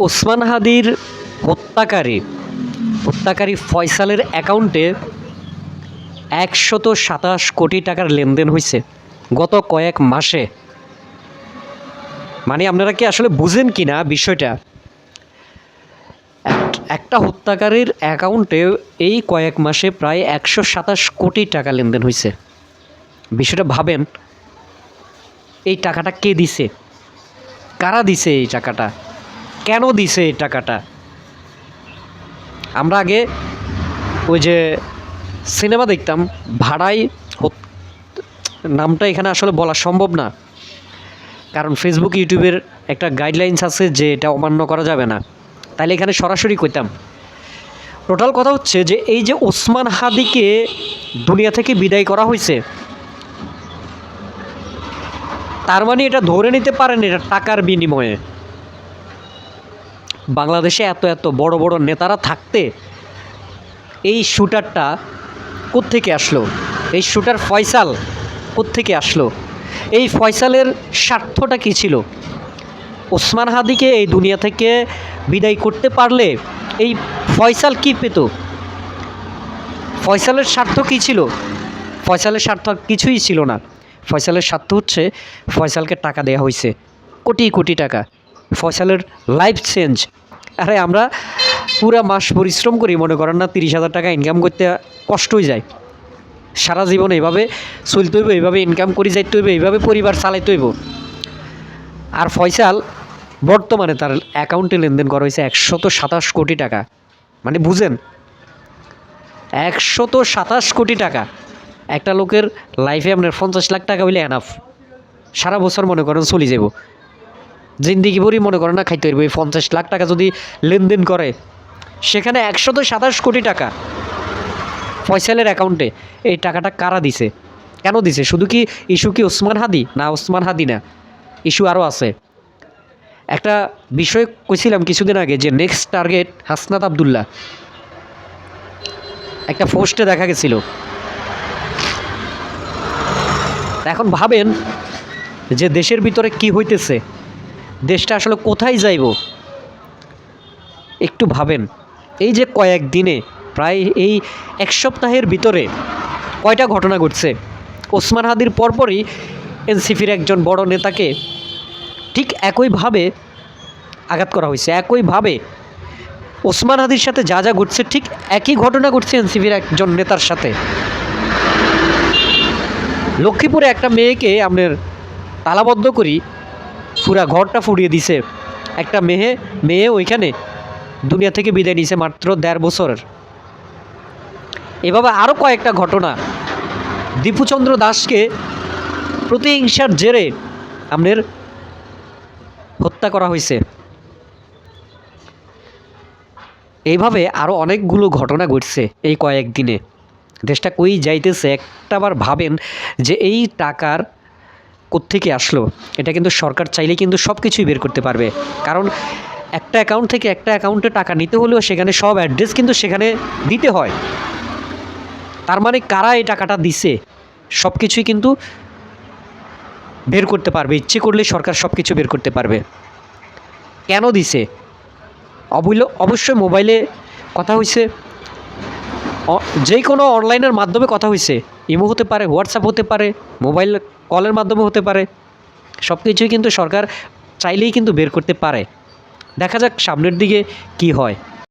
ওসমান হাদির হত্যাকারী হত্যাকারী ফয়সালের অ্যাকাউন্টে একশত সাতাশ কোটি টাকার লেনদেন হয়েছে গত কয়েক মাসে। মানে আপনারা কি আসলে বুঝেন কি না বিষয়টা? এক- একটা হত্যাকারীর অ্যাকাউন্টে এই কয়েক মাসে প্রায় একশো সাতাশ কোটি টাকা লেনদেন হয়েছে। বিষয়টা ভাবেন, এই টাকাটা কে দিছে? কারা দিছে এই টাকাটা? কেন দিছে এই টাকাটা? আমরা আগে ওই যে সিনেমা দেখতাম, ভাড়াই নামটা এখানে আসলে বলা সম্ভব না। কারণ ফেসবুক ইউটিউবের একটা গাইডলাইন্স আছে যে এটা অমান্য করা যাবে না। তাহলে এখানে সরাসরি কইতাম। টোটাল কথা হচ্ছে যে এই যে ওসমান হাদিকে দুনিয়া থেকে বিদায় করা হয়েছে তার মানে এটা ধরে নিতে পারেন এটা টাকার বিনিময়ে। বাংলাদেশে এত এত বড় বড় নেতারা থাকতে এই শুটারটা কোত্থেকে আসলো? এই শুটার ফয়সাল কোত্থেকে আসলো? এই ফয়সালের স্বার্থটা কী ছিল? ওসমান হাদিকে এই দুনিয়া থেকে বিদায় করতে পারলে এই ফয়সাল কি পেত? ফয়সালের স্বার্থ কী ছিল? ফয়সালের স্বার্থ কিছুই ছিল না। ফয়সালের স্বার্থ হচ্ছে ফয়সালকে টাকা দেওয়া হয়েছে, কোটি কোটি টাকা। ফয়সালের লাইফ চেঞ্জ আরে আমরা পুরা মাস পরিশ্রম করি, মনে করেন না, তিরিশ হাজার টাকা ইনকাম করতে কষ্টই যায়। সারা জীবন এইভাবে চলতে হইব এইভাবে ইনকাম করি, যাইতে হইব এইভাবে পরিবার চালাইতে হইব। আর ফয়সাল বর্তমানে তার অ্যাকাউন্টে লেনদেন করা হয়েছে একশত সাতাশ কোটি টাকা। মানে বুঝেন, একশত সাতাশ কোটি টাকা। একটা লোকের লাইফে আপনার পঞ্চাশ লাখ টাকা হইলে এনাফ সারা বছর মনে করেন চলে যাব জিন্দিগি ভরি মনে করেন না খাইতে পারবে এই পঞ্চাশ লাখ টাকা যদি লেনদেন করে, সেখানে একশত সাতাশ কোটি টাকা ফয়সালের অ্যাকাউন্টে এই টাকাটা কারা দিছে? কেন দিছে? শুধু কি ইস্যু কি ওসমান হাদি? না, ওসমান হাদি না। ইস্যু আরও আছে। একটা বিষয় কইছিলাম কিছুদিন আগে যে নেক্সট টার্গেট হাসনাত আবদুল্লাহ। একটা পোস্টে দেখা গেছিল। এখন ভাবেন যে দেশের ভিতরে কি হইতেছে? দেশটা আসলে কোথায় যাইব? একটু ভাবেন। এই যে কয়েক দিনে, প্রায় এই এক সপ্তাহের ভিতরে কয়টা ঘটনা ঘটছে? ওসমান হাদির পরপরই এনসিপির একজন বড় নেতাকে ঠিক একইভাবে আঘাত করা হয়েছে। একইভাবে ওসমান হাদির সাথে যা যা ঘটছে, ঠিক একই ঘটনা ঘটছে এনসিপির একজন নেতার সাথে। লক্ষ্মীপুরে একটা মেয়েকে আপনার তালাবদ্ধ করি পুরা ঘরটা ফুরিয়ে দিছে। একটা মেয়ে মেয়ে ওইখানে দুনিয়া থেকে বিদায় নিছে মাত্র দেড় বছরের। এভাবে আরও কয়েকটা ঘটনা। দীপুচন্দ্র দাসকে প্রতিহিংসার জেরে আপনার হত্যা করা হয়েছে। এইভাবে আরও অনেকগুলো ঘটনা ঘটছে এই কয়েকদিনে। দেশটা কই যাইতেছে একটাবার ভাবেন যে এই টাকার কোত্থেকে আসলো? এটা কিন্তু সরকার চাইলে কিন্তু সব কিছুই বের করতে পারবে। কারণ একটা অ্যাকাউন্ট থেকে একটা অ্যাকাউন্টে টাকা নিতে হলেও সেখানে সব অ্যাড্রেস কিন্তু সেখানে দিতে হয়। তার মানে কারা এই টাকাটা দিছে? সব কিছুই কিন্তু বের করতে পারবে। ইচ্ছে করলে সরকার সব কিছু বের করতে পারবে। কেন দিছে? অবৈল অবশ্যই মোবাইলে কথা হয়েছে যে কোনো অনলাইনের মাধ্যমে কথা হয়েছে ইমো হতে পারে হোয়াটসঅ্যাপ হতে পারে মোবাইল কলের মাধ্যমে হতে পারে। সব কিছুই কিন্তু সরকার চাইলেই কিন্তু বের করতে পারে। দেখা যাক সামনের দিকে কি হয়।